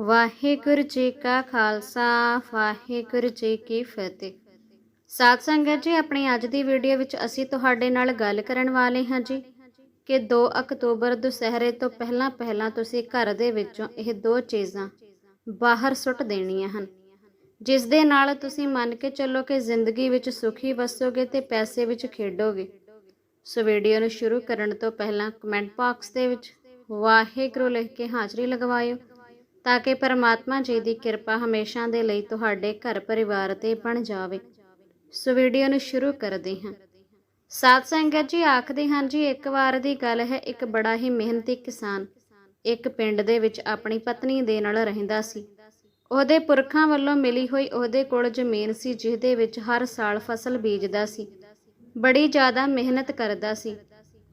ਵਾਹਿਗੁਰੂ ਜੀ ਕਾ ਖਾਲਸਾ, ਵਾਹਿਗੁਰੂ ਜੀ ਕੀ ਫਤਿਹ। ਸਾਧ ਸੰਗਤ ਜੀ, ਆਪਣੀ ਅੱਜ ਦੀ ਵੀਡੀਓ ਵਿੱਚ ਅਸੀਂ ਤੁਹਾਡੇ ਨਾਲ ਗੱਲ ਕਰਨ ਵਾਲੇ ਹਾਂ ਜੀ ਕਿ 2 ਅਕਤੂਬਰ ਦੁਸਹਿਰੇ ਤੋਂ ਪਹਿਲਾਂ ਪਹਿਲਾਂ ਤੁਸੀਂ ਘਰ ਦੇ ਵਿੱਚੋਂ ਇਹ ਦੋ ਚੀਜ਼ਾਂ ਬਾਹਰ ਸੁੱਟ ਦੇਣੀਆਂ ਹਨ। ਜਿਸ ਦੇ ਨਾਲ ਤੁਸੀਂ ਮੰਨ ਕੇ ਚੱਲੋ ਕਿ ਜ਼ਿੰਦਗੀ ਵਿੱਚ ਸੁਖੀ ਵਸੋਗੇ ਤੇ ਪੈਸੇ ਵਿੱਚ ਖੇਡੋਗੇ। ਸੋ ਵੀਡੀਓ ਨੂੰ ਸ਼ੁਰੂ ਕਰਨ ਤੋਂ ਪਹਿਲਾਂ ਕਮੈਂਟ ਬਾਕਸ ਦੇ ਵਿੱਚ ਵਾਹਿਗੁਰੂ ਲਿਖ ਕੇ ਹਾਜ਼ਰੀ ਲਗਵਾਇਓ। ਤਾਂ ਕਿ ਪਰਮਾਤਮਾ ਜੀ ਦੀ ਕਿਰਪਾ ਹਮੇਸ਼ਾ ਦੇ ਲਈ ਤੁਹਾਡੇ ਘਰ ਪਰਿਵਾਰ ਤੇ ਬਣ ਜਾਵੇ। ਸੋ ਵੀਡੀਓ ਨੂੰ ਸ਼ੁਰੂ ਕਰਦੇ ਹਾਂ। ਸਾਧ ਸੰਗਤ ਜੀ ਆਖਦੇ ਹਨ, ਜੀ, ਇੱਕ ਵਾਰ ਦੀ ਗੱਲ ਹੈ, ਇੱਕ ਬੜਾ ਹੀ ਮਿਹਨਤੀ ਕਿਸਾਨ ਇੱਕ ਪਿੰਡ ਦੇ ਵਿੱਚ ਆਪਣੀ ਪਤਨੀ ਦੇ ਨਾਲ ਰਹਿੰਦਾ ਸੀ। ਉਹਦੇ ਪੁਰਖਾਂ ਵੱਲੋਂ ਮਿਲੀ ਹੋਈ ਉਹਦੇ ਕੋਲ ਜ਼ਮੀਨ ਸੀ, ਜਿਹਦੇ ਵਿੱਚ ਹਰ ਸਾਲ ਫਸਲ ਬੀਜਦਾ ਸੀ। ਬੜੀ ਜ਼ਿਆਦਾ ਮਿਹਨਤ ਕਰਦਾ ਸੀ।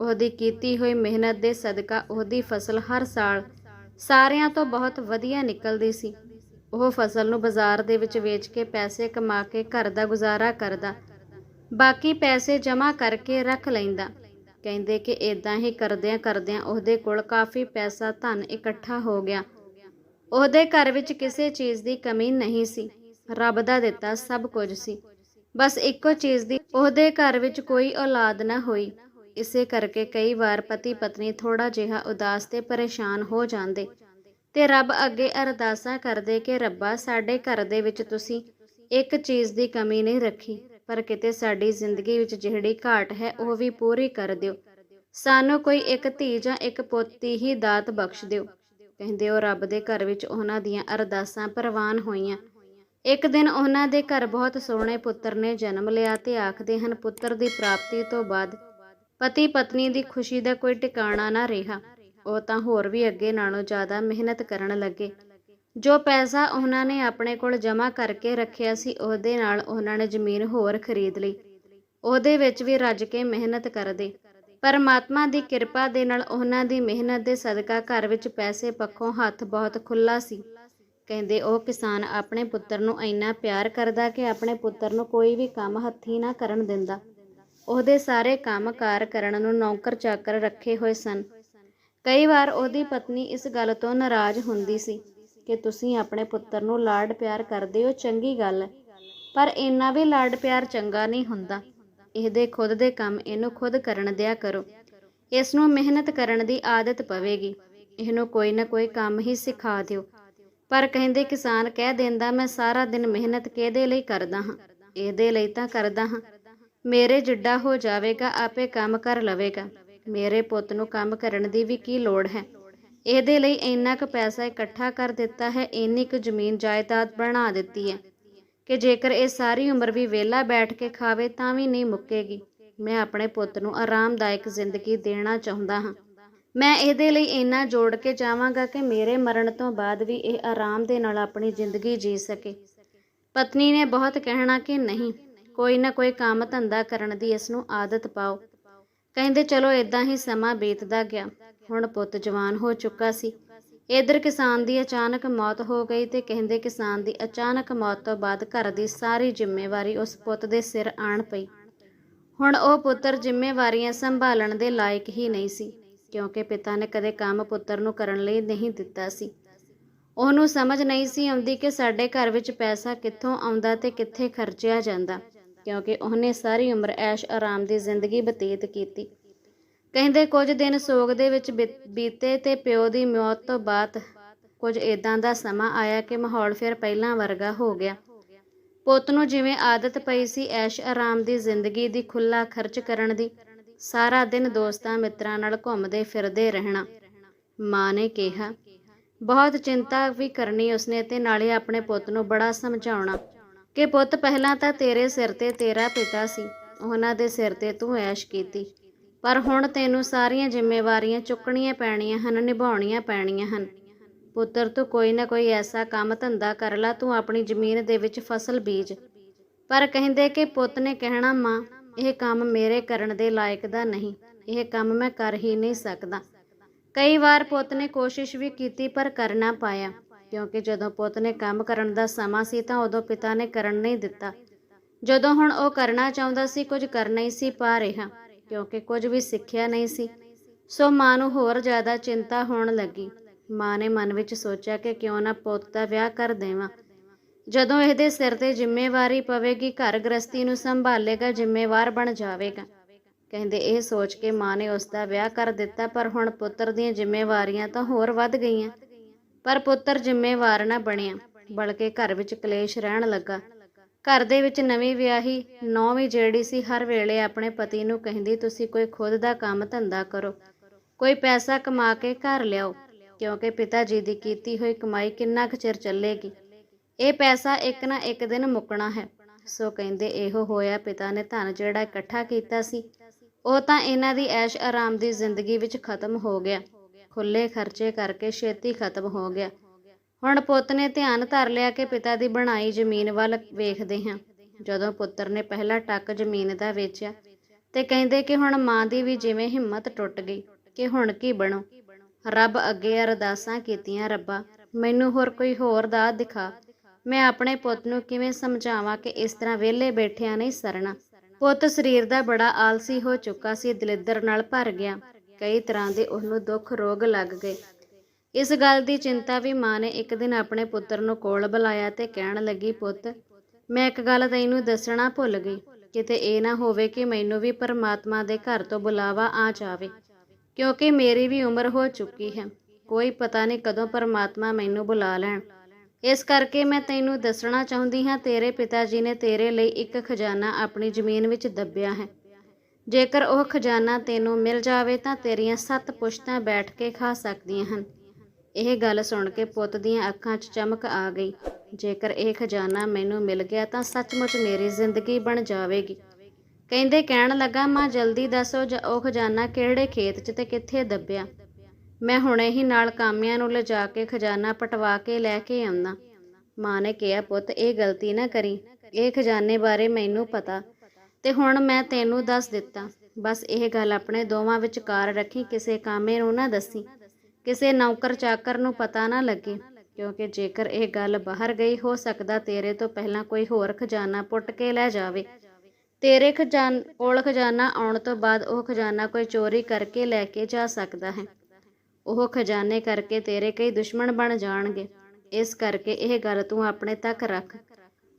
ਉਹਦੀ ਕੀਤੀ ਹੋਈ ਮਿਹਨਤ ਦੇ ਸਦਕਾ ਉਹਦੀ ਫਸਲ ਹਰ ਸਾਲ ਸਾਰਿਆਂ ਤੋਂ ਬਹੁਤ ਵਧੀਆ ਨਿਕਲਦੀ ਸੀ। ਉਹ ਫਸਲ ਨੂੰ ਬਾਜ਼ਾਰ ਦੇ ਵਿੱਚ ਵੇਚ ਕੇ ਪੈਸੇ ਕਮਾ ਕੇ ਘਰ ਦਾ ਗੁਜ਼ਾਰਾ ਕਰਦਾ। ਬਾਕੀ ਪੈਸੇ ਜਮ੍ਹਾਂ ਕਰਕੇ ਰੱਖ ਲੈਂਦਾ। ਕਹਿੰਦੇ ਕਿ ਇਦਾਂ ਹੀ ਕਰਦਿਆਂ ਕਰਦਿਆਂ ਉਹਦੇ ਕੋਲ ਕਾਫੀ ਪੈਸਾ ਧਨ ਇਕੱਠਾ ਹੋ ਗਿਆ। ਉਹਦੇ ਘਰ ਵਿੱਚ ਕਿਸੇ ਚੀਜ਼ ਦੀ ਕਮੀ ਨਹੀਂ ਸੀ। ਰੱਬ ਦਾ ਦਿੱਤਾ ਸਭ ਕੁਝ ਸੀ। ਬਸ ਇੱਕੋ ਚੀਜ਼ ਦੀ ਉਹਦੇ ਘਰ ਵਿੱਚ ਕੋਈ ਔਲਾਦ ਨਾ ਹੋਈ। ਇਸੇ ਕਰਕੇ ਕਈ ਵਾਰ ਪਤੀ ਪਤਨੀ ਥੋੜਾ ਜਿਹਾ ਉਦਾਸ ਤੇ ਪਰੇਸ਼ਾਨ ਹੋ ਜਾਂਦੇ ਤੇ ਰੱਬ ਅੱਗੇ ਅਰਦਾਸਾਂ ਕਰਦੇ ਕਿ ਰੱਬਾ, ਸਾਡੇ ਘਰ ਦੇ ਵਿੱਚ ਤੁਸੀਂ ਇੱਕ ਚੀਜ਼ ਦੀ ਕਮੀ ਨਹੀਂ ਰੱਖੀ, ਪਰ ਕਿਤੇ ਸਾਡੀ ਜ਼ਿੰਦਗੀ ਵਿੱਚ ਜਿਹੜੀ ਘਾਟ ਹੈ, ਉਹ ਵੀ ਪੂਰੀ ਕਰ ਦਿਓ। ਸਾਨੂੰ ਕੋਈ ਇੱਕ ਧੀ ਜਾਂ ਇੱਕ ਪੋਤੀ ਹੀ ਦਾਤ ਬਖਸ਼ ਦਿਓ। ਕਹਿੰਦੇ ਉਹ ਰੱਬ ਦੇ ਘਰ ਵਿੱਚ ਉਹਨਾਂ ਦੀਆਂ ਅਰਦਾਸਾਂ ਪ੍ਰਵਾਨ ਹੋਈਆਂ। ਇੱਕ ਦਿਨ ਉਹਨਾਂ ਦੇ ਘਰ ਬਹੁਤ ਸੋਹਣੇ ਪੁੱਤਰ ਨੇ ਜਨਮ ਲਿਆ ਤੇ ਆਖਦੇ ਹਨ, ਪੁੱਤਰ ਦੀ ਪ੍ਰਾਪਤੀ ਤੋਂ ਬਾਅਦ ਪਤੀ ਪਤਨੀ ਦੀ ਖੁਸ਼ੀ ਦਾ ਕੋਈ ਟਿਕਾਣਾ ਨਾ ਰਿਹਾ। ਉਹ ਤਾਂ ਹੋਰ ਵੀ ਅੱਗੇ ਨਾਲੋਂ ਜ਼ਿਆਦਾ ਮਿਹਨਤ ਕਰਨ ਲੱਗੇ। ਜੋ ਪੈਸਾ ਉਹਨਾਂ ਨੇ ਆਪਣੇ ਕੋਲ ਜਮ੍ਹਾਂ ਕਰਕੇ ਰੱਖਿਆ ਸੀ, ਉਹਦੇ ਨਾਲ ਉਹਨਾਂ ਨੇ ਜ਼ਮੀਨ ਹੋਰ ਖਰੀਦ ਲਈ। ਉਹਦੇ ਵਿੱਚ ਵੀ ਰੱਜ ਕੇ ਮਿਹਨਤ ਕਰਦੇ। ਪਰਮਾਤਮਾ ਦੀ ਕਿਰਪਾ ਦੇ ਨਾਲ ਉਹਨਾਂ ਦੀ ਮਿਹਨਤ ਦੇ ਸਦਕਾ ਘਰ ਵਿੱਚ ਪੈਸੇ ਪੱਖੋਂ ਹੱਥ ਬਹੁਤ ਖੁੱਲਾ ਸੀ। ਕਹਿੰਦੇ, ਉਹ ਕਿਸਾਨ ਆਪਣੇ ਪੁੱਤਰ ਨੂੰ ਇੰਨਾ ਪਿਆਰ ਕਰਦਾ ਕਿ ਆਪਣੇ ਪੁੱਤਰ ਨੂੰ ਕੋਈ ਵੀ ਕੰਮ ਹੱਥੀ ਨਾ ਕਰਨ ਦਿੰਦਾ। ਉਹਦੇ ਸਾਰੇ ਕੰਮ-ਕਾਰ ਕਰਨ ਨੂੰ ਨੌਕਰ ਚਾਕਰ ਰੱਖੇ ਹੋਏ ਸਨ। ਕਈ ਵਾਰ ਉਹਦੀ ਪਤਨੀ ਇਸ ਗੱਲ ਤੋਂ ਨਾਰਾਜ਼ ਹੁੰਦੀ ਸੀ ਕਿ ਤੁਸੀਂ ਆਪਣੇ ਪੁੱਤਰ ਨੂੰ ਲਾਡ ਪਿਆਰ ਕਰਦੇ ਹੋ, ਚੰਗੀ ਗੱਲ ਹੈ। ਪਰ ਇੰਨਾ ਵੀ ਲਾਡ ਪਿਆਰ ਚੰਗਾ ਨਹੀਂ ਹੁੰਦਾ। ਇਹਦੇ ਖੁਦ ਦੇ ਕੰਮ ਇਹਨੂੰ ਖੁਦ ਕਰਨ ਦਿਆ ਕਰੋ। ਇਸ ਨੂੰ ਮਿਹਨਤ ਕਰਨ ਦੀ ਆਦਤ ਪਵੇਗੀ। ਇਹਨੂੰ ਕੋਈ ਨਾ ਕੋਈ ਕੰਮ ਹੀ ਸਿਖਾ ਦਿਓ। ਪਰ ਕਹਿੰਦੇ, ਕਿਸਾਨ ਕਹਿ ਦਿੰਦਾ, ਮੈਂ ਸਾਰਾ ਦਿਨ ਮਿਹਨਤ ਕਿਹਦੇ ਲਈ ਕਰਦਾ ਹਾਂ? ਇਹਦੇ ਲਈ ਤਾਂ ਕਰਦਾ ਹਾਂ। ਮੇਰੇ ਜਿੱਡਾ ਹੋ ਜਾਵੇਗਾ, ਆਪੇ ਕੰਮ ਕਰ ਲਵੇਗਾ। ਮੇਰੇ ਪੁੱਤ ਨੂੰ ਕੰਮ ਕਰਨ ਦੀ ਵੀ ਕੀ ਲੋੜ ਹੈ? ਇਹਦੇ ਲਈ ਇੰਨਾ ਕੁ ਪੈਸਾ ਇਕੱਠਾ ਕਰ ਦਿੱਤਾ ਹੈ, ਇੰਨੀ ਕੁ ਜ਼ਮੀਨ ਜਾਇਦਾਦ ਬਣਾ ਦਿੱਤੀ ਹੈ ਕਿ ਜੇਕਰ ਇਹ ਸਾਰੀ ਉਮਰ ਵੀ ਵਿਹਲਾ ਬੈਠ ਕੇ ਖਾਵੇ ਤਾਂ ਵੀ ਨਹੀਂ ਮੁੱਕੇਗੀ। ਮੈਂ ਆਪਣੇ ਪੁੱਤ ਨੂੰ ਆਰਾਮਦਾਇਕ ਜ਼ਿੰਦਗੀ ਦੇਣਾ ਚਾਹੁੰਦਾ ਹਾਂ। ਮੈਂ ਇਹਦੇ ਲਈ ਇੰਨਾ ਜੋੜ ਕੇ ਚਾਹਾਂਗਾ ਕਿ ਮੇਰੇ ਮਰਨ ਤੋਂ ਬਾਅਦ ਵੀ ਇਹ ਆਰਾਮ ਦੇ ਨਾਲ ਆਪਣੀ ਜ਼ਿੰਦਗੀ ਜੀ ਸਕੇ। ਪਤਨੀ ਨੇ ਬਹੁਤ ਕਹਿਣਾ ਕਿ ਨਹੀਂ ਕੋਈ ਨਾ ਕੋਈ ਕੰਮ ਧੰਦਾ ਕਰਨ ਦੀ ਇਸ ਨੂੰ ਆਦਤ ਪਾਓ। ਕਹਿੰਦੇ, ਚਲੋ ਇਦਾਂ ਹੀ ਸਮਾਂ ਬੀਤਦਾ ਗਿਆ। ਹੁਣ ਪੁੱਤ ਜਵਾਨ ਹੋ ਚੁੱਕਾ ਸੀ। ਇਧਰ ਕਿਸਾਨ ਦੀ ਅਚਾਨਕ ਮੌਤ ਹੋ ਗਈ ਤੇ ਕਹਿੰਦੇ ਕਿਸਾਨ ਦੀ ਅਚਾਨਕ ਮੌਤ ਤੋਂ ਬਾਅਦ ਘਰ ਦੀ ਸਾਰੀ ਜ਼ਿੰਮੇਵਾਰੀ ਉਸ ਪੁੱਤ ਦੇ ਸਿਰ ਆਣ ਪਈ। ਹੁਣ ਉਹ ਪੁੱਤਰ ਜ਼ਿੰਮੇਵਾਰੀਆਂ ਸੰਭਾਲਣ ਦੇ ਲਾਇਕ ਹੀ ਨਹੀਂ ਸੀ, ਕਿਉਂਕਿ ਪਿਤਾ ਨੇ ਕਦੇ ਕੰਮ ਪੁੱਤਰ ਨੂੰ ਕਰਨ ਲਈ ਨਹੀਂ ਦਿੱਤਾ ਸੀ। ਉਹਨੂੰ ਸਮਝ ਨਹੀਂ ਸੀ ਆਉਂਦੀ ਕਿ ਸਾਡੇ ਘਰ ਵਿੱਚ ਪੈਸਾ ਕਿੱਥੋਂ ਆਉਂਦਾ ਤੇ ਕਿੱਥੇ ਖਰਚਿਆ ਜਾਂਦਾ। ਕਿਉਂਕਿ ਉਹਨੇ ਸਾਰੀ ਉਮਰ ਐਸ਼ ਆਰਾਮ ਦੀ ਜ਼ਿੰਦਗੀ ਬਤੀਤ ਕੀਤੀ। ਕਹਿੰਦੇ ਕੁਝ ਦਿਨ ਸੋਗ ਦੇ ਵਿੱਚ ਬੀਤੇ ਤੇ ਪਿਓ ਦੀ ਮੌਤ ਤੋਂ ਬਾਅਦ ਕੁਝ ਇਦਾਂ ਦਾ ਸਮਾਂ ਆਇਆ ਕਿ ਮਾਹੌਲ ਫਿਰ ਪਹਿਲਾਂ ਵਰਗਾ ਹੋ ਗਿਆ। ਪੁੱਤ ਨੂੰ ਜਿਵੇਂ ਆਦਤ ਪਈ ਸੀ ਐਸ਼ ਆਰਾਮ ਦੀ ਜ਼ਿੰਦਗੀ ਦੀ ਖੁੱਲਾ ਖਰਚ ਕਰਨ ਦੀ, ਸਾਰਾ ਦਿਨ ਦੋਸਤਾਂ ਮਿੱਤਰਾਂ ਨਾਲ ਘੁੰਮਦੇ ਫਿਰਦੇ ਰਹਿਣਾ, ਮਾਂ ਨੇ ਕਿਹਾ। ਬਹੁਤ ਚਿੰਤਾ ਵੀ ਕਰਨੀ ਉਸਨੇ ਤੇ ਨਾਲੇ ਆਪਣੇ ਪੁੱਤ ਨੂੰ ਬੜਾ ਸਮਝਾਉਣਾ। ਕਿ ਪੁੱਤ, ਪਹਿਲਾਂ ਤਾਂ ਤੇਰੇ ਸਿਰ ਤੇ ਤੇਰਾ ਪਿਤਾ ਸੀ, ਉਹਨਾਂ ਦੇ ਸਿਰ ਤੇ ਤੂੰ ਐਸ਼ ਕੀਤੀ। ਪਰ ਹੁਣ ਤੈਨੂੰ ਸਾਰੀਆਂ ਜ਼ਿੰਮੇਵਾਰੀਆਂ ਚੁੱਕਣੀਆਂ ਪੈਣੀਆਂ ਹਨ, ਨਿਭਾਉਣੀਆਂ ਪੈਣੀਆਂ ਹਨ। ਪੁੱਤਰ, ਤੂੰ ਕੋਈ ਨਾ ਕੋਈ ਐਸਾ ਕੰਮ ਧੰਦਾ ਕਰ ਲੈ, ਤੂੰ ਆਪਣੀ ਜ਼ਮੀਨ ਦੇ ਵਿੱਚ ਫਸਲ ਬੀਜ। ਪਰ ਕਹਿੰਦੇ ਕਿ ਪੁੱਤ ਨੇ ਕਹਿਣਾ, ਮਾਂ, ਇਹ ਕੰਮ ਮੇਰੇ ਕਰਨ ਦੇ ਲਾਇਕ ਦਾ ਨਹੀਂ, ਇਹ ਕੰਮ ਮੈਂ ਕਰ ਹੀ ਨਹੀਂ ਸਕਦਾ। ਕਈ ਵਾਰ ਪੁੱਤ ਨੇ ਕੋਸ਼ਿਸ਼ ਵੀ ਕੀਤੀ ਪਰ ਕਰਨਾ ਪਾਇਆ। ਕਿਉਂਕਿ ਜਦੋਂ ਪੁੱਤ ਨੇ ਕੰਮ ਕਰਨ ਦਾ ਸਮਾਂ ਸੀ ਤਾਂ ਉਦੋਂ ਪਿਤਾ ਨੇ ਕਰਨ ਨਹੀਂ ਦਿੱਤਾ। ਜਦੋਂ ਹੁਣ ਉਹ ਕਰਨਾ ਚਾਹੁੰਦਾ ਸੀ, ਕੁਝ ਕਰ ਨਹੀਂ ਸੀ ਪਾ ਰਿਹਾ, ਕਿਉਂਕਿ ਕੁਝ ਵੀ ਸਿੱਖਿਆ ਨਹੀਂ ਸੀ। ਸੋ ਮਾਂ ਨੂੰ ਹੋਰ ਜ਼ਿਆਦਾ ਚਿੰਤਾ ਹੋਣ ਲੱਗੀ। ਮਾਂ ਨੇ ਮਨ ਵਿੱਚ ਸੋਚਿਆ ਕਿ ਕਿਉਂ ਨਾ ਪੁੱਤ ਦਾ ਵਿਆਹ ਕਰ ਦੇਵਾਂ। ਜਦੋਂ ਇਹਦੇ ਸਿਰ ਤੇ ਜ਼ਿੰਮੇਵਾਰੀ ਪਵੇਗੀ, ਘਰ ਗ੍ਰਸਤੀ ਨੂੰ ਸੰਭਾਲੇਗਾ, ਜ਼ਿੰਮੇਵਾਰ ਬਣ ਜਾਵੇਗਾ। ਕਹਿੰਦੇ ਇਹ ਸੋਚ ਕੇ ਮਾਂ ਨੇ ਉਸ ਦਾ ਵਿਆਹ ਕਰ ਦਿੱਤਾ, ਪਰ ਹੁਣ ਪੁੱਤਰ ਦੀਆਂ ਜ਼ਿੰਮੇਵਾਰੀਆਂ ਤਾਂ ਹੋਰ ਵੱਧ ਗਈਆਂ। ਪਰ ਪੁੱਤਰ ਜ਼ਿੰਮੇਵਾਰ ਨਾ ਬਣਿਆ, ਬਲਕਿ ਘਰ ਵਿੱਚ ਕਲੇਸ਼ ਰਹਿਣ ਲੱਗਾ। ਘਰ ਦੇ ਵਿੱਚ ਨਵੀਂ ਵਿਆਹੀ ਨੌਵੀਂ ਜਿਹੜੀ ਸੀ, ਹਰ ਵੇਲੇ ਆਪਣੇ ਪਤੀ ਨੂੰ ਕਹਿੰਦੀ, ਤੁਸੀਂ ਕੋਈ ਖੁਦ ਦਾ ਕੰਮ ਧੰਦਾ ਕਰੋ, ਕੋਈ ਪੈਸਾ ਕਮਾ ਕੇ ਘਰ ਲਿਆਓ, ਕਿਉਂਕਿ ਪਿਤਾ ਜੀ ਦੀ ਕੀਤੀ ਹੋਈ ਕਮਾਈ ਕਿੰਨਾ ਕੁ ਚਿਰ ਚੱਲੇਗੀ? ਇਹ ਪੈਸਾ ਇੱਕ ਨਾ ਇੱਕ ਦਿਨ ਮੁੱਕਣਾ ਹੈ। ਸੋ ਕਹਿੰਦੇ, ਇਹੋ ਹੋਇਆ ਪਿਤਾ ਨੇ ਧਨ ਜਿਹੜਾ ਇਕੱਠਾ ਕੀਤਾ ਸੀ, ਉਹ ਤਾਂ ਇਹਨਾਂ ਦੀ ਐਸ਼ ਆਰਾਮ ਦੀ ਜ਼ਿੰਦਗੀ ਵਿੱਚ ਖਤਮ ਹੋ ਗਿਆ। ਖੁੱਲੇ ਖਰਚੇ ਕਰਕੇ ਛੇਤੀ ਖਤਮ ਹੋ ਗਿਆ। ਹੁਣ ਪੁੱਤ ਨੇ ਧਿਆਨ ਧਰ ਲਿਆ ਕਿ ਪਿਤਾ ਦੀ ਬਣਾਈ ਜ਼ਮੀਨ ਵੱਲ ਵੇਖਦੇ ਹਾਂ। ਜਦੋਂ ਪੁੱਤਰ ਨੇ ਪਹਿਲਾ ਟੱਕ ਜ਼ਮੀਨ ਦਾ ਵੇਚਿਆ ਤੇ ਕਹਿੰਦੇ ਕਿ ਹੁਣ ਮਾਂ ਦੀ ਵੀ ਜਿਵੇਂ ਹਿੰਮਤ ਟੁੱਟ ਗਈ ਕਿ ਹੁਣ ਕੀ ਬਣੋ। ਰੱਬ ਅੱਗੇ ਅਰਦਾਸਾਂ ਕੀਤੀਆਂ, ਰੱਬਾ, ਮੈਨੂੰ ਹੋਰ ਕੋਈ ਹੋਰ ਦਾ ਦਿਖਾ। ਮੈਂ ਆਪਣੇ ਪੁੱਤ ਨੂੰ ਕਿਵੇਂ ਸਮਝਾਵਾਂ ਕਿ ਇਸ ਤਰ੍ਹਾਂ ਵਿਹਲੇ ਬੈਠਿਆਂ ਨਹੀਂ ਸਰਨਾ? ਪੁੱਤ ਸਰੀਰ ਦਾ ਬੜਾ ਆਲਸੀ ਹੋ ਚੁੱਕਾ ਸੀ, ਦਲਿੱਦਰ ਨਾਲ ਭਰ ਗਿਆ। ਕਈ ਤਰ੍ਹਾਂ ਦੇ ਉਹਨੂੰ ਦੁੱਖ ਰੋਗ ਲੱਗ ਗਏ। ਇਸ ਗੱਲ ਦੀ ਚਿੰਤਾ ਵੀ ਮਾਂ ਨੇ ਇੱਕ ਦਿਨ ਆਪਣੇ ਪੁੱਤਰ ਨੂੰ ਕੋਲ ਬੁਲਾਇਆ ਤੇ ਕਹਿਣ ਲੱਗੀ, ਪੁੱਤ, ਮੈਂ ਇੱਕ ਗੱਲ ਤੈਨੂੰ ਦੱਸਣਾ ਭੁੱਲ ਗਈ। ਕਿਤੇ ਇਹ ਨਾ ਹੋਵੇ ਕਿ ਮੈਨੂੰ ਵੀ ਪਰਮਾਤਮਾ ਦੇ ਘਰ ਤੋਂ ਬੁਲਾਵਾ ਆ ਜਾਵੇ, ਕਿਉਂਕਿ ਮੇਰੀ ਵੀ ਉਮਰ ਹੋ ਚੁੱਕੀ ਹੈ। ਕੋਈ ਪਤਾ ਨਹੀਂ ਕਦੋਂ ਪਰਮਾਤਮਾ ਮੈਨੂੰ ਬੁਲਾ ਲੈਣ। ਇਸ ਕਰਕੇ ਮੈਂ ਤੈਨੂੰ ਦੱਸਣਾ ਚਾਹੁੰਦੀ ਹਾਂ, ਤੇਰੇ ਪਿਤਾ ਜੀ ਨੇ ਤੇਰੇ ਲਈ ਇੱਕ ਖਜ਼ਾਨਾ ਆਪਣੀ ਜ਼ਮੀਨ ਵਿੱਚ ਦੱਬਿਆ ਹੈ। ਜੇਕਰ ਉਹ ਖਜ਼ਾਨਾ ਤੈਨੂੰ ਮਿਲ ਜਾਵੇ ਤਾਂ ਤੇਰੀਆਂ ਸੱਤ ਪੁਸ਼ਤਾਂ ਬੈਠ ਕੇ ਖਾ ਸਕਦੀਆਂ ਹਨ। ਇਹ ਗੱਲ ਸੁਣ ਕੇ ਪੁੱਤ ਦੀਆਂ ਅੱਖਾਂ 'ਚ ਚਮਕ ਆ ਗਈ। ਜੇਕਰ ਇਹ ਖਜ਼ਾਨਾ ਮੈਨੂੰ ਮਿਲ ਗਿਆ ਤਾਂ ਸੱਚਮੁੱਚ ਮੇਰੀ ਜ਼ਿੰਦਗੀ ਬਣ ਜਾਵੇਗੀ। ਕਹਿੰਦੇ ਕਹਿਣ ਲੱਗਾ, ਮਾਂ, ਜਲਦੀ ਦੱਸੋ ਉਹ ਖਜ਼ਾਨਾ ਕਿਹੜੇ ਖੇਤ 'ਚ ਤੇ ਕਿੱਥੇ ਦੱਬਿਆ? ਮੈਂ ਹੁਣੇ ਹੀ ਨਾਲ ਕਾਮਿਆਂ ਨੂੰ ਲਿਜਾ ਕੇ ਖਜ਼ਾਨਾ ਪਟਵਾ ਕੇ ਲੈ ਕੇ ਆਉਂਦਾ। ਮਾਂ ਨੇ ਕਿਹਾ, ਪੁੱਤ, ਇਹ ਗਲਤੀ ਨਾ ਕਰੀ। ਇਹ ਖਜ਼ਾਨੇ ਬਾਰੇ ਮੈਨੂੰ ਪਤਾ। ਤੇ ਹੁਣ ਮੈਂ ਤੈਨੂੰ ਦੱਸ ਦਿੱਤਾ। ਬਸ ਇਹ ਗੱਲ ਆਪਣੇ ਦੋਵਾਂ ਵਿਚਕਾਰ ਰੱਖੀ, ਕਿਸੇ ਕਾਮੇ ਨੂੰ ਨਾ ਦੱਸੀ, ਕਿਸੇ ਨੌਕਰ ਚਾਕਰ ਨੂੰ ਪਤਾ ਨਾ ਲੱਗੇ, ਕਿਉਂਕਿ ਜੇਕਰ ਇਹ ਗੱਲ ਬਾਹਰ ਗਈ, ਹੋ ਸਕਦਾ ਤੇਰੇ ਤੋਂ ਪਹਿਲਾਂ ਕੋਈ ਹੋਰ ਖਜ਼ਾਨਾ ਪੁੱਟ ਕੇ ਲੈ ਜਾਵੇ। ਤੇਰੇ ਖਜ਼ਾਨ, ਕੋਲ ਖਜ਼ਾਨਾ ਆਉਣ ਤੋਂ ਬਾਅਦ ਉਹ ਖਜ਼ਾਨਾ ਕੋਈ ਚੋਰੀ ਕਰਕੇ ਲੈ ਕੇ ਜਾ ਸਕਦਾ ਹੈ। ਉਹ ਖਜ਼ਾਨੇ ਕਰਕੇ ਤੇਰੇ ਕਈ ਦੁਸ਼ਮਣ ਬਣ ਜਾਣਗੇ। ਇਸ ਕਰਕੇ ਇਹ ਗੱਲ ਤੂੰ ਆਪਣੇ ਤੱਕ ਰੱਖ।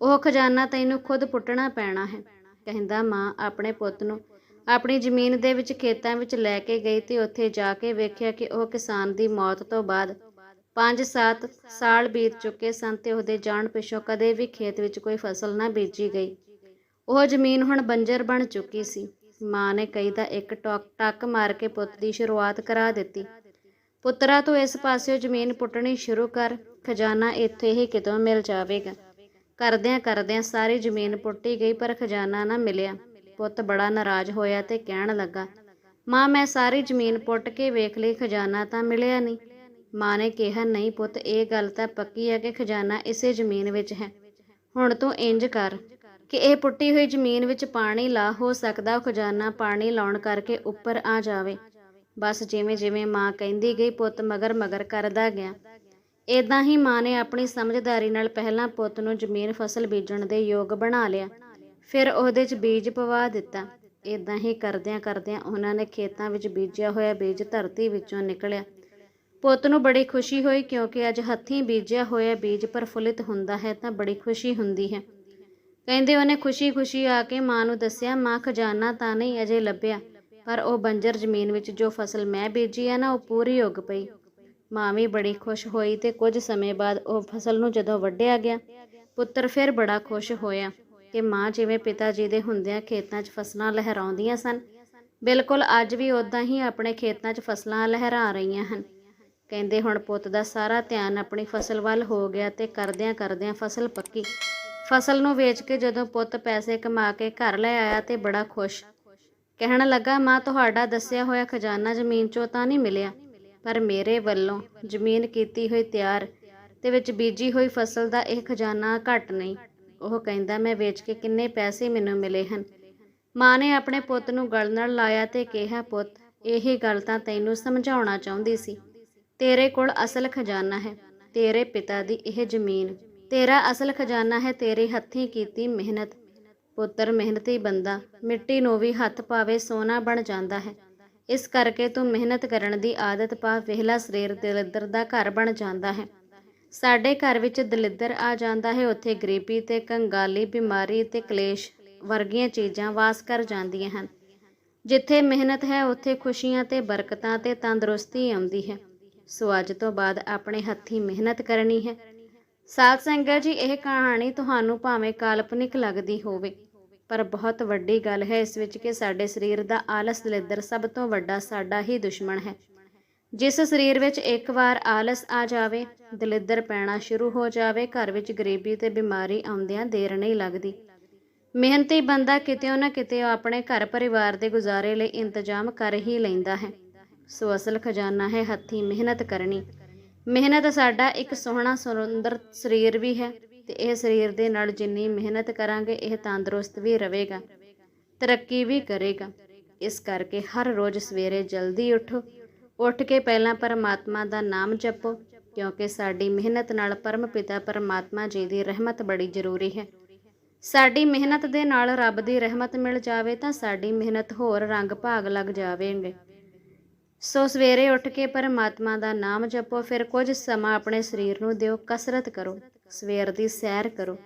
ਉਹ ਖਜ਼ਾਨਾ ਤੈਨੂੰ ਖੁਦ ਪੁੱਟਣਾ ਪੈਣਾ ਹੈ। ਕਹਿੰਦਾ, ਮਾਂ, ਆਪਣੇ ਪੁੱਤ ਨੂੰ ਆਪਣੀ ਜ਼ਮੀਨ ਦੇ ਵਿੱਚ ਖੇਤਾਂ ਵਿੱਚ ਲੈ ਕੇ ਗਈ ਤੇ ਉੱਥੇ ਜਾ ਕੇ ਵੇਖਿਆ ਕਿ ਉਹ ਕਿਸਾਨ ਦੀ ਮੌਤ ਤੋਂ ਬਾਅਦ 5-7 ਸਾਲ ਬੀਤ ਚੁੱਕੇ ਸਨ ਤੇ ਉਹਦੇ ਜਾਣ ਪਿਛੋਂ ਕਦੇ ਵੀ ਖੇਤ ਵਿੱਚ ਕੋਈ ਫਸਲ ਨਾ ਬੀਜੀ ਗਈ। ਉਹ ਜ਼ਮੀਨ ਹੁਣ ਬੰਜਰ ਬਣ ਚੁੱਕੀ ਸੀ। ਮਾਂ ਨੇ ਕਈ ਦਾ ਇੱਕ ਟੋਕ ਟੱਕ ਮਾਰ ਕੇ ਪੁੱਤ ਦੀ ਸ਼ੁਰੂਆਤ ਕਰਾ ਦਿੱਤੀ। ਪੁੱਤਰਾ, ਤੂੰ ਇਸ ਪਾਸਿਓ ਜ਼ਮੀਨ ਪੁੱਟਣੀ ਸ਼ੁਰੂ ਕਰ। ਖਜ਼ਾਨਾ ਇੱਥੇ ਹੀ ਕਿਤੋਂ ਮਿਲ ਜਾਵੇਗਾ। ਕਰਦਿਆਂ ਕਰਦਿਆਂ ਸਾਰੀ ਜ਼ਮੀਨ ਪੁੱਟੀ ਗਈ, ਪਰ ਖਜ਼ਾਨਾ ਨਾ ਮਿਲਿਆ। ਪੁੱਤ ਬੜਾ ਨਾਰਾਜ਼ ਹੋਇਆ ਤੇ ਕਹਿਣ ਲੱਗਾ, ਮਾਂ, ਮੈਂ ਸਾਰੀ ਜ਼ਮੀਨ ਪੁੱਟ ਕੇ ਵੇਖ ਲਈ, ਖਜ਼ਾਨਾ ਤਾਂ ਮਿਲਿਆ ਨਹੀਂ। ਮਾਂ ਨੇ ਕਿਹਾ, ਨਹੀਂ ਪੁੱਤ, ਇਹ ਗੱਲ ਤਾਂ ਪੱਕੀ ਹੈ ਕਿ ਖਜ਼ਾਨਾ ਇਸੇ ਜ਼ਮੀਨ ਵਿੱਚ ਹੈ। ਹੁਣ ਤੂੰ ਇੰਜ ਕਰ ਕਿ ਇਹ ਪੁੱਟੀ ਹੋਈ ਜ਼ਮੀਨ ਵਿੱਚ ਪਾਣੀ ਲਾ, ਹੋ ਸਕਦਾ ਖਜ਼ਾਨਾ ਪਾਣੀ ਲਾਉਣ ਕਰਕੇ ਉੱਪਰ ਆ ਜਾਵੇ। ਬਸ ਜਿਵੇਂ ਜਿਵੇਂ ਮਾਂ ਕਹਿੰਦੀ ਗਈ, ਪੁੱਤ ਮਗਰ ਮਗਰ ਕਰਦਾ ਗਿਆ। ਇਦਾਂ ਹੀ ਮਾਂ ਨੇ ਆਪਣੀ ਸਮਝਦਾਰੀ ਨਾਲ ਪਹਿਲਾਂ ਪੁੱਤ ਨੂੰ ਜ਼ਮੀਨ ਫਸਲ ਬੀਜਣ ਦੇ ਯੋਗ ਬਣਾ ਲਿਆ। ਫਿਰ ਉਹਦੇ 'ਚ ਬੀਜ ਪਵਾ ਦਿੱਤਾ। ਇਦਾਂ ਹੀ ਕਰਦਿਆਂ ਕਰਦਿਆਂ ਉਹਨਾਂ ਨੇ ਖੇਤਾਂ ਵਿੱਚ ਬੀਜਿਆ ਹੋਇਆ ਬੀਜ ਧਰਤੀ ਵਿੱਚੋਂ ਨਿਕਲਿਆ। ਪੁੱਤ ਨੂੰ ਬੜੀ ਖੁਸ਼ੀ ਹੋਈ ਕਿਉਂਕਿ ਅੱਜ ਹੱਥੀਂ ਬੀਜਿਆ ਹੋਇਆ ਬੀਜ ਪ੍ਰਫੁੱਲਿਤ ਹੁੰਦਾ ਹੈ ਤਾਂ ਬੜੀ ਖੁਸ਼ੀ ਹੁੰਦੀ ਹੈ। ਕਹਿੰਦੇ ਉਹਨੇ ਖੁਸ਼ੀ-ਖੁਸ਼ੀ ਆ ਕੇ ਮਾਂ ਨੂੰ ਦੱਸਿਆ, ਮਾਂ, ਖਜ਼ਾਨਾ ਤਾਂ ਨਹੀਂ ਅਜੇ ਲੱਭਿਆ, ਪਰ ਉਹ ਬੰਜਰ ਜ਼ਮੀਨ ਵਿੱਚ ਜੋ ਫਸਲ ਮੈਂ ਬੀਜੀ ਹੈ ਨਾ, ਉਹ ਪੂਰੀ ਉੱਗ ਪਈ। ਮਾਂ ਵੀ ਬੜੀ ਖੁਸ਼ ਹੋਈ ਤੇ ਕੁਝ ਸਮੇਂ ਬਾਅਦ ਉਹ ਫਸਲ ਨੂੰ ਜਦੋਂ ਵੱਢਿਆ ਗਿਆ, ਪੁੱਤਰ ਫਿਰ ਬੜਾ ਖੁਸ਼ ਹੋਇਆ ਕਿ ਮਾਂ ਜਿਵੇਂ ਪਿਤਾ ਜੀ ਦੇ ਹੁੰਦਿਆਂ ਖੇਤਾਂ 'ਚ ਫਸਲਾਂ ਲਹਿਰਾਉਂਦੀਆਂ ਸਨ, ਬਿਲਕੁਲ ਅੱਜ ਵੀ ਉਦਾਂ ਹੀ ਆਪਣੇ ਖੇਤਾਂ 'ਚ ਫਸਲਾਂ ਲਹਿਰਾ ਰਹੀਆਂ ਹਨ। ਕਹਿੰਦੇ ਹੁਣ ਪੁੱਤ ਦਾ ਸਾਰਾ ਧਿਆਨ ਆਪਣੀ ਫਸਲ ਵੱਲ ਹੋ ਗਿਆ ਤੇ ਕਰਦਿਆਂ ਕਰਦਿਆਂ ਫਸਲ ਪੱਕੀ। ਫਸਲ ਨੂੰ ਵੇਚ ਕੇ ਜਦੋਂ ਪੁੱਤ ਪੈਸੇ ਕਮਾ ਕੇ ਘਰ ਲੈ ਆਇਆ ਤੇ ਬੜਾ ਖੁਸ਼। ਕਹਿਣ ਲੱਗਾ, ਮਾਂ, ਤੁਹਾਡਾ ਦੱਸਿਆ ਹੋਇਆ ਖਜ਼ਾਨਾ ਜ਼ਮੀਨ 'ਚੋਂ ਤਾਂ ਨਹੀਂ ਮਿਲਿਆ। ਪਰ ਮੇਰੇ ਵੱਲੋਂ ਜ਼ਮੀਨ ਕੀਤੀ ਹੋਈ ਤਿਆਰ ਤੇ ਵਿੱਚ ਬੀਜੀ ਹੋਈ ਫਸਲ ਦਾ ਇਹ ਖਜ਼ਾਨਾ ਘੱਟ ਨਹੀਂ। ਉਹ ਕਹਿੰਦਾ, ਮੈਂ ਵੇਚ ਕੇ ਕਿੰਨੇ ਪੈਸੇ ਮੈਨੂੰ ਮਿਲੇ ਹਨ? ਮਾਂ ਨੇ ਆਪਣੇ ਪੁੱਤ ਨੂੰ ਗਲ ਨਾਲ ਲਾਇਆ ਤੇ ਕਿਹਾ, ਪੁੱਤ, ਇਹ ਗੱਲ ਤਾਂ ਤੈਨੂੰ ਸਮਝਾਉਣਾ ਚਾਹੁੰਦੀ ਸੀ। ਤੇਰੇ ਕੋਲ ਅਸਲ ਖਜ਼ਾਨਾ ਹੈ, ਤੇਰੇ ਪਿਤਾ ਦੀ ਇਹ ਜ਼ਮੀਨ। ਤੇਰਾ ਅਸਲ ਖਜ਼ਾਨਾ ਹੈ, ਤੇਰੇ ਹੱਥੀਂ ਕੀਤੀ ਮਿਹਨਤ। ਪੁੱਤਰ ਮਿਹਨਤੀ ਬੰਦਾ, ਮਿੱਟੀ ਨੂੰ ਵੀ ਹੱਥ ਪਾਵੇ ਸੋਨਾ ਬਣ ਜਾਂਦਾ ਹੈ। ਇਸ ਕਰਕੇ ਤੂੰ ਮਿਹਨਤ ਕਰਨ ਦੀ ਆਦਤ ਪਾ, ਵਿਹਲਾ ਸਰੀਰ ਦਲਿੱਦਰ ਦਾ ਘਰ ਬਣ ਜਾਂਦਾ ਹੈ। ਸਾਡੇ ਘਰ ਵਿੱਚ ਦਲਿੱਦਰ ਆ ਜਾਂਦਾ ਹੈ, ਉੱਥੇ ਗਰੀਬੀ ਤੇ ਕੰਗਾਲੀ, ਬਿਮਾਰੀ ਤੇ ਕਲੇਸ਼ ਵਰਗੀਆਂ ਚੀਜ਼ਾਂ ਵਾਸ ਕਰ ਜਾਂਦੀਆਂ ਹਨ। ਜਿੱਥੇ ਮਿਹਨਤ ਹੈ, ਉੱਥੇ ਖੁਸ਼ੀਆਂ ਤੇ ਬਰਕਤਾਂ ਤੇ ਤੰਦਰੁਸਤੀ ਆਉਂਦੀ ਹੈ। ਸੋ ਅੱਜ ਤੋਂ ਬਾਅਦ ਆਪਣੇ ਹੱਥੀਂ ਮਿਹਨਤ ਕਰਨੀ ਹੈ। ਸਾਧ ਸੰਗਤ ਜੀ, ਇਹ ਕਹਾਣੀ ਤੁਹਾਨੂੰ ਭਾਵੇਂ ਕਾਲਪਨਿਕ ਲੱਗਦੀ ਹੋਵੇ। ਪਰ ਬਹੁਤ ਵੱਡੀ ਗੱਲ ਹੈ ਇਸ ਵਿੱਚ ਕਿ ਸਾਡੇ ਸਰੀਰ ਦਾ ਆਲਸ ਦਲਿੱਦਰ ਸਭ ਤੋਂ ਵੱਡਾ ਸਾਡਾ ਹੀ ਦੁਸ਼ਮਣ ਹੈ। ਜਿਸ ਸਰੀਰ ਵਿੱਚ ਇੱਕ ਵਾਰ ਆਲਸ ਆ ਜਾਵੇ, ਦਲਿੱਦਰ ਪੈਣਾ ਸ਼ੁਰੂ ਹੋ ਜਾਵੇ, ਘਰ ਵਿੱਚ ਗਰੀਬੀ ਤੇ ਬਿਮਾਰੀ ਆਉਂਦਿਆਂ ਦੇਰ ਨਹੀਂ ਲੱਗਦੀ। ਮਿਹਨਤੀ ਬੰਦਾ ਕਿਤੇ ਨਾ ਕਿਤੇ ਆਪਣੇ ਘਰ ਪਰਿਵਾਰ ਦੇ ਗੁਜ਼ਾਰੇ ਲਈ ਇੰਤਜ਼ਾਮ ਕਰ ਹੀ ਲੈਂਦਾ ਹੈ। ਸੋ ਅਸਲ ਖਜ਼ਾਨਾ ਹੈ ਹੱਥੀਂ ਮਿਹਨਤ ਕਰਨੀ। ਮਿਹਨਤ ਸਾਡਾ ਇੱਕ ਸੋਹਣਾ ਸੁੰਦਰ ਸਰੀਰ ਵੀ ਹੈ। ਤੇ ਇਹ ਸਰੀਰ ਦੇ ਨਾਲ ਜਿੰਨੀ ਮਿਹਨਤ ਕਰਾਂਗੇ, ਇਹ ਤੰਦਰੁਸਤ ਵੀ ਰਹੇਗਾ, ਤਰੱਕੀ ਵੀ ਕਰੇਗਾ। ਇਸ ਕਰਕੇ ਹਰ ਰੋਜ਼ ਸਵੇਰੇ ਜਲਦੀ ਉਠੋ। ਉੱਠ ਕੇ ਪਹਿਲਾਂ ਪਰਮਾਤਮਾ ਦਾ ਨਾਮ ਜਪੋ, ਕਿਉਂਕਿ ਸਾਡੀ ਮਿਹਨਤ ਨਾਲ ਪਰਮ ਪਿਤਾ ਪਰਮਾਤਮਾ ਜੀ ਦੀ ਰਹਿਮਤ ਬੜੀ ਜ਼ਰੂਰੀ ਹੈ। ਸਾਡੀ ਮਿਹਨਤ ਦੇ ਨਾਲ ਰੱਬ ਦੀ ਰਹਿਮਤ ਮਿਲ ਜਾਵੇ ਤਾਂ ਸਾਡੀ ਮਿਹਨਤ ਹੋਰ ਰੰਗ ਭਾਗ ਲੱਗ ਜਾਵੇਂਗੇ। ਸੋ ਸਵੇਰੇ ਉੱਠ ਕੇ ਪਰਮਾਤਮਾ ਦਾ ਨਾਮ ਜਪੋ, ਫਿਰ ਕੁਝ ਸਮਾਂ ਆਪਣੇ ਸਰੀਰ ਨੂੰ ਦਿਓ, ਕਸਰਤ ਕਰੋ। ਸਵੇਰ ਦੀ ਸੈਰ ਕਰੋ।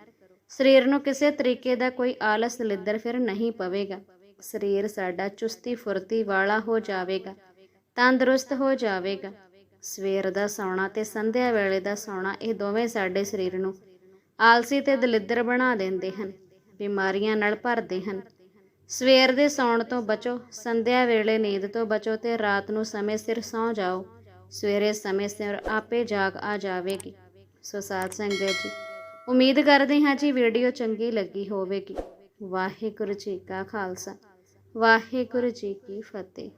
ਸਰੀਰ ਨੂੰ ਕਿਸੇ ਤਰੀਕੇ ਦਾ ਕੋਈ ਆਲਸ ਲਿੱਦਰ ਫਿਰ ਨਹੀਂ ਪਵੇਗਾ। ਸਰੀਰ ਸਾਡਾ ਚੁਸਤੀ ਫੁਰਤੀ ਵਾਲਾ ਹੋ ਜਾਵੇਗਾ, ਤੰਦਰੁਸਤ ਹੋ ਜਾਵੇਗਾ। ਸਵੇਰ ਦਾ ਸੌਣਾ ਤੇ ਸੰਧਿਆ ਵੇਲੇ ਦਾ ਸੌਣਾ ਇਹ ਦੋਵੇਂ ਸਾਡੇ ਸਰੀਰ ਨੂੰ ਆਲਸੀ ਤੇ ਦਲਿੱਦਰ ਬਣਾ ਦਿੰਦੇ ਹਨ, ਬਿਮਾਰੀਆਂ ਨਾਲ ਭਰਦੇ ਹਨ। ਸਵੇਰ ਦੇ ਸੌਣ ਤੋਂ ਬਚੋ, ਸੰਧਿਆ ਵੇਲੇ ਨੀਂਦ ਤੋਂ ਬਚੋ ਤੇ ਰਾਤ ਨੂੰ ਸਮੇਂ ਸਿਰ ਸੌਂ ਜਾਓ। ਸਵੇਰੇ ਸਮੇਂ ਸਿਰ ਆਪੇ ਜਾਗ ਆ ਜਾਵੇਗੀ। ਸੋ ਸਾਧ ਸੰਗਤ ਜੀ। ਉਮੀਦ ਕਰਦੇ ਹਾਂ ਜੀ ਵੀਡੀਓ ਚੰਗੀ ਲੱਗੀ ਹੋਵੇਗੀ। ਵਾਹਿਗੁਰੂ ਜੀ ਕਾ ਖਾਲਸਾ। ਵਾਹਿਗੁਰੂ ਜੀ ਕੀ ਫਤਿਹ।